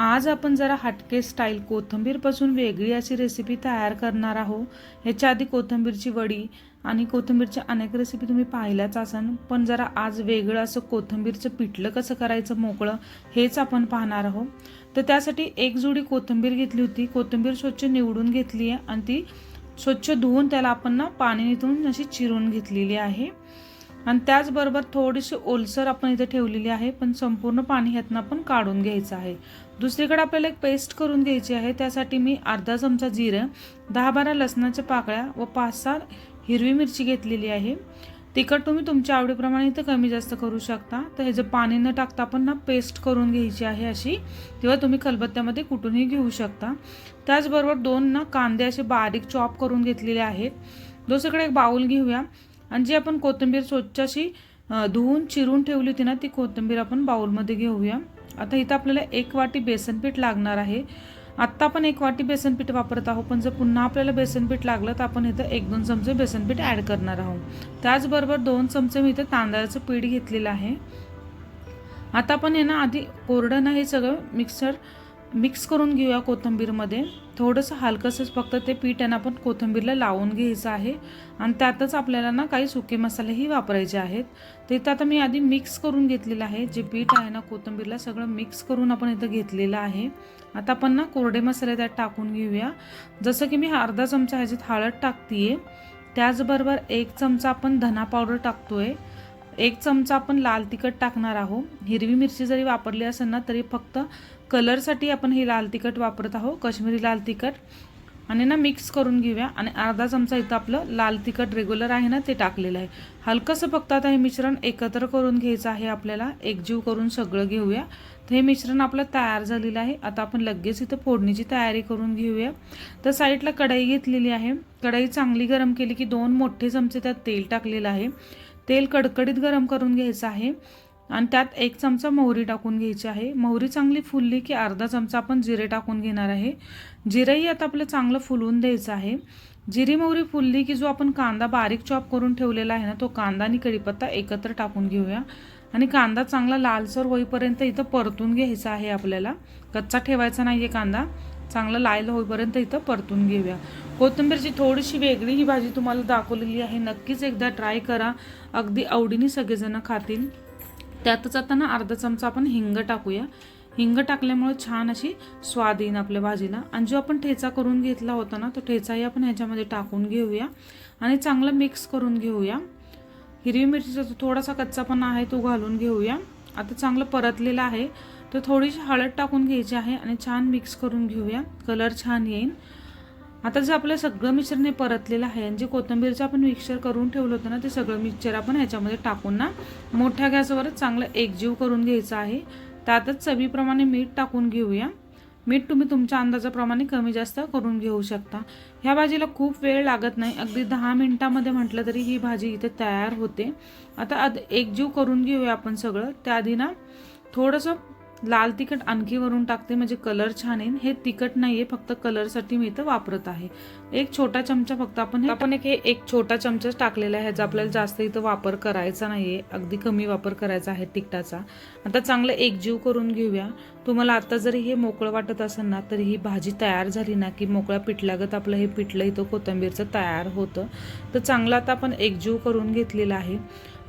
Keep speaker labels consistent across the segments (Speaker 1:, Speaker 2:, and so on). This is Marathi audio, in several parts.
Speaker 1: आज आपण जरा हटके स्टाईल कोथिंबीरपासून वेगळी अशी रेसिपी तयार करणार आहोत. ह्याच्या आधी कोथिंबीरची वडी आणि कोथिंबीरच्या अनेक रेसिपी तुम्ही पाहिल्याच असन पण जरा आज वेगळं असं कोथिंबीरचं पिठलं कसं करायचं मोकळं हेच आपण पाहणार आहोत. तर त्यासाठी एक जोडी कोथिंबीर घेतली होती. कोथिंबीर स्वच्छ निवडून घेतली आहे आणि ती स्वच्छ धुवून त्याला आपण ना पाणी निथून अशी चिरून घेतलेली आहे. आणि त्याचबरोबर थोडीशी ओलसर आपण इथे ठेवलेली आहे पण संपूर्ण पाणी ह्यातनं आपण काढून घ्यायचं आहे. दुसरीकडे आपल्याला एक पेस्ट करून घ्यायची आहे. त्यासाठी मी अर्धा चमचा जिरं दहा बारा लसणाच्या पाकळ्या व पाच सहा हिरवी मिरची घेतलेली आहे. तिखट तुम्ही तुमच्या आवडीप्रमाणे इथं कमी जास्त करू शकता. तर ह्याचं पाणी न टाकता आपण ना पेस्ट करून घ्यायची आहे अशी तेव्हा तुम्ही खलबत्त्यामध्ये कुठूनही घेऊ शकता. त्याचबरोबर दोन ना कांदे असे बारीक चॉप करून घेतलेले आहेत. दुसरीकडे एक बाऊल घेऊया. आणि जी आपण कोथिंबीर स्वच्छ अशी धुवून चिरून ठेवली होती ना ती कोथिंबीर आपण बाऊलमध्ये घेऊया. आता इथं आपल्याला एक वाटी बेसनपीठ लागणार आहे. आत्ता आपण एक वाटी बेसनपीठ वापरत आहोत पण जर पुन्हा आपल्याला बेसनपीठ लागलं तर आपण इथं एक दोन चमचे बेसनपीठ ॲड करणार आहोत. त्याचबरोबर दोन चमचे मी इथं तांदळाचं पीठ घेतलेलं आहे. आता आपण हे ना आधी कोरडं ना हे सगळं मिक्सर मिक्स करून घेऊया कोथिंबीरमध्ये. थोडंसं हलकंसंच फक्त ते पीठ आहे ना आपण कोथिंबीरला लावून घ्यायचं आहे. आणि त्यातच आपल्याला ना काही सुके मसालेही वापरायचे आहेत. तर इथं आता मी आधी मिक्स करून घेतलेलं आहे. जे पीठ आहे ना कोथिंबीरला सगळं मिक्स करून आपण इथं घेतलेलं आहे. आता आपण ना कोरडे मसाले त्यात टाकून घेऊया. जसं की मी अर्धा चमचा ह्याच्यात हळद टाकते आहे त्याचबरोबर एक चमचा आपण धना पावडर टाकतो आहे एक चमचा आपण लाल तिखट टाकणार आहोत. हिरवी मिरची जरी वापरली असेल ना तरी फक्त कलरसाठी आपण हे लाल तिखट वापरत आहोत कश्मीरी लाल तिखट. आणि ना मिक्स करून घेऊया. आणि अर्धा चमचा इथं आपलं लाल तिखट रेग्युलर आहे ना ते टाकलेलं आहे. हलकंसं फक्त आता हे मिश्रण एकत्र करून घ्यायचं आहे आपल्याला. एकजीव करून सगळं घेऊया. तर हे मिश्रण आपलं तयार झालेलं आहे. आता आपण लगेच इथं फोडणीची तयारी करून घेऊया. तर साईडला कढई घेतलेली आहे. कढई चांगली गरम केली की दोन मोठे चमचे त्यात तेल टाकलेलं आहे. तेल कडकडीत गरम करून घ्यायचं आहे. आणि त्यात एक चमचा मोहरी टाकून घ्यायची आहे. मोहरी चांगली फुलली की अर्धा चमचा आपण जिरे टाकून घेणार आहे. जिरंही आता आपलं चांगलं फुलवून द्यायचं आहे. जिरी मोहरी फुलली की जो आपण कांदा बारीक चॉप करून ठेवलेला आहे ना तो कांदा आणि कढीपत्ता एकत्र टाकून घेऊया. आणि कांदा चांगला लालसर होईपर्यंत इथं परतून घ्यायचा आहे आपल्याला. कच्चा ठेवायचा नाही आहे कांदा. चांगला लाल होईपर्यंत इथं परतून घेऊया. कोथिंबीरची थोडीशी वेगळी ही भाजी तुम्हाला दाखवलेली आहे. नक्कीच एकदा ट्राय करा. अगदी आवडीने सगळेजण खातील. त्यातच आता ना अर्धा चमचा आपण हिंग टाकूया. हिंग टाकल्यामुळे छान अशी स्वाद येईन आपल्या भाजीला. आणि जो आपण ठेचा करून घेतला होता ना तो ठेचाही आपण ह्याच्यामध्ये टाकून घेऊया. आणि चांगलं मिक्स करून घेऊया. हिरवी मिरचीचा जो थोडासा कच्चापणा आहे तो घालून घेऊया. आता चांगलं परतलेलं आहे. तर थोडीशी हळद टाकून घ्यायची आहे आणि छान मिक्स करून घेऊया. कलर छान येईल आता जे आपलं सगळं मिश्रण हे परतलेलं आहे आणि जे कोथिंबीरचं आपण मिक्सर करून ठेवलं होतं ना ते सगळं मिक्सर आपण ह्याच्यामध्ये टाकून ना मोठ्या गॅसवरच चांगलं एकजीव करून घ्यायचं आहे. त्यातच चवीप्रमाणे मीठ टाकून घेऊया. मीठ तुम्ही तुमच्या अंदाजाप्रमाणे कमी जास्त करून घेऊ शकता. ह्या भाजीला खूप वेळ लागत नाही. अगदी दहा मिनटामध्ये म्हटलं तरी ही भाजी इथे तयार होते. आता आद एकजीव करून घेऊया आपण सगळं. त्याआधी ना थोडंसं लाल तिखट आणखी वरून टाकते म्हणजे कलर छान येईल. हे तिखट नाहीये फक्त कलरसाठी मी इथं वापरत आहे. एक छोटा चमचा फक्त आपण आपण एक हे एक छोटा चमचाच टाकलेला आहे ह्याचा आपल्याला जास्त इथं वापर करायचा नाहीये. अगदी कमी वापर करायचा आहे तिखटाचा. आता चांगलं एकजीव करून घेऊया. तुम्हाला आता जरी हे मोकळं वाटत असेल ना तरी ही भाजी तयार झाली ना की मोकळ्या पिठलागत आपलं हे पिठलं इथं कोथिंबीरचं तयार होतं. तर चांगलं आता आपण एकजीव करून घेतलेलं आहे.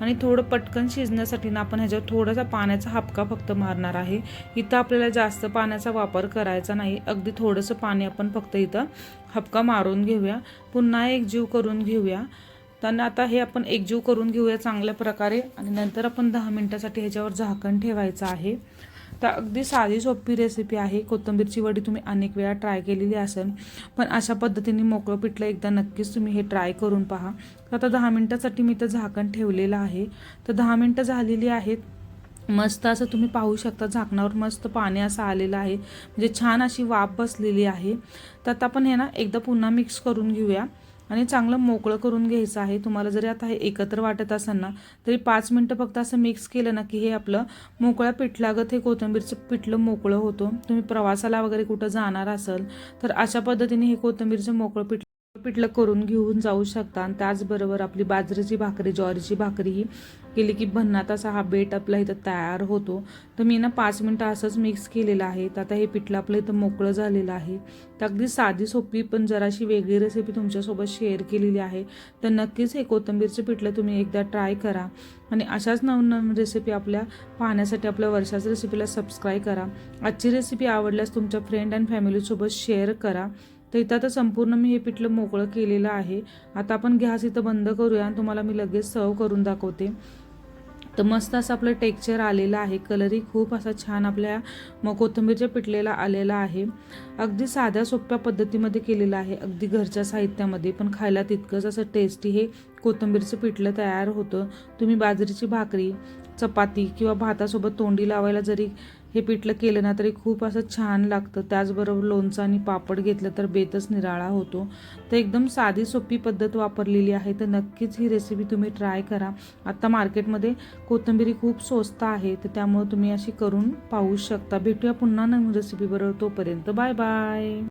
Speaker 1: आणि थोडं पटकन शिजण्यासाठी ना आपण ह्याच्यावर थोडासा पाण्याचा हापका फक्त मारणार आहे. इथं आपल्याला जास्त पाण्याचा वापर करायचा नाही. अगदी थोडंसं पाणी आपण फक्त इथं हपका मारून घेऊया. पुन्हा एकजीव करून घेऊया. त्यांना आता हे आपण एकजीव करून घेऊया चांगल्या प्रकारे. आणि नंतर आपण दहा मिनटासाठी ह्याच्यावर झाकण ठेवायचं आहे. तर अगदी साधी सोपी रेसिपी आहे. कोथिंबीरची वडी तुम्ही अनेक वेळा ट्राय केलेली असेल. पण अशा पद्धतीने मोकळं पिठलं एकदा नक्कीच तुम्ही हे ट्राय करून पहा. तर आता दहा मिनटासाठी मी तर झाकण ठेवलेलं आहे. तर दहा मिनटं झालेली आहेत. मस्त असं तुम्ही पाहू शकता झाकणावर मस्त पाणी असं आलेलं आहे. म्हणजे छान अशी वाफ बसलेली आहे. तर आता आपण हे ना एकदा पुन्हा मिक्स करून घेऊया. आणि चांगलं मोकळं करून घ्यायचं आहे. तुम्हाला जरी आता हे एकत्र वाटत असेल ना तरी पाच मिनटं फक्त असं मिक्स केलं ना की हे आपलं मोकळ्या पिठलागत हे कोथिंबीरचं पिठलं मोकळं होतं. तुम्ही प्रवासाला वगैरे कुठं जाणार असाल तर अशा पद्धतीने हे कोथिंबीरचं मोकळं पिठ पिठलं करून घेऊन जाऊ शकता. आणि त्याचबरोबर आपली बाजरीची भाकरी ज्वारीची भाकरी ही केली की भन्नात असा हा बेट आपला इथं तयार होतो. तर मी ना पाच मिनटं असंच मिक्स केलेलं आहे. तर आता हे पिठलं आपलं इथं मोकळं झालेलं आहे. तर अगदी साधी सोपी पण जराशी वेगळी रेसिपी तुमच्यासोबत शेअर केलेली आहे. तर नक्कीच हे कोथंबीरचं पिठलं तुम्ही एकदा ट्राय करा. आणि अशाच नवनवीन रेसिपी आपल्या पाहण्यासाठी आपल्या वर्षाच्या रेसिपीला सबस्क्राईब करा. आजची रेसिपी आवडल्यास तुमच्या फ्रेंड अँड फॅमिलीसोबत शेअर करा. तर इथं आता संपूर्ण मी हे पिठलं मोकळं केलेलं आहे. आता आपण गॅस इथं बंद करूया आणि तुम्हाला मी लगेच सर्व करून दाखवते. तर मस्त असं आपलं टेक्स्चर आलेलं आहे. कलरही खूप असा छान आपल्या मग कोथिंबीरच्या पिठलेला आलेला आहे. अगदी साध्या सोप्या पद्धतीमध्ये केलेलं आहे. अगदी घरच्या साहित्यामध्ये. पण खायला तितकंच असं टेस्टी हे कोथिंबीरचं पिठलं तयार होतं. तुम्ही बाजरीची भाकरी चपाती किंवा भातासोबत तोंडी लावायला जरी हे पिठलं केलं ना तरी खूप असं छान लागतं. त्याचबरोबर लोणचं आणि पापड घेतलं तर बेतच निराळा होतो. तर एकदम साधी सोपी पद्धत वापरलेली आहे. तर नक्कीच ही रेसिपी तुम्ही ट्राय करा. आत्ता मार्केटमध्ये कोथिंबीरी खूप स्वस्त आहे. तर त्यामुळे तुम्ही अशी करून पाहू शकता. भेटूया पुन्हा नवीन रेसिपीबरोबर तोपर्यंत बाय बाय.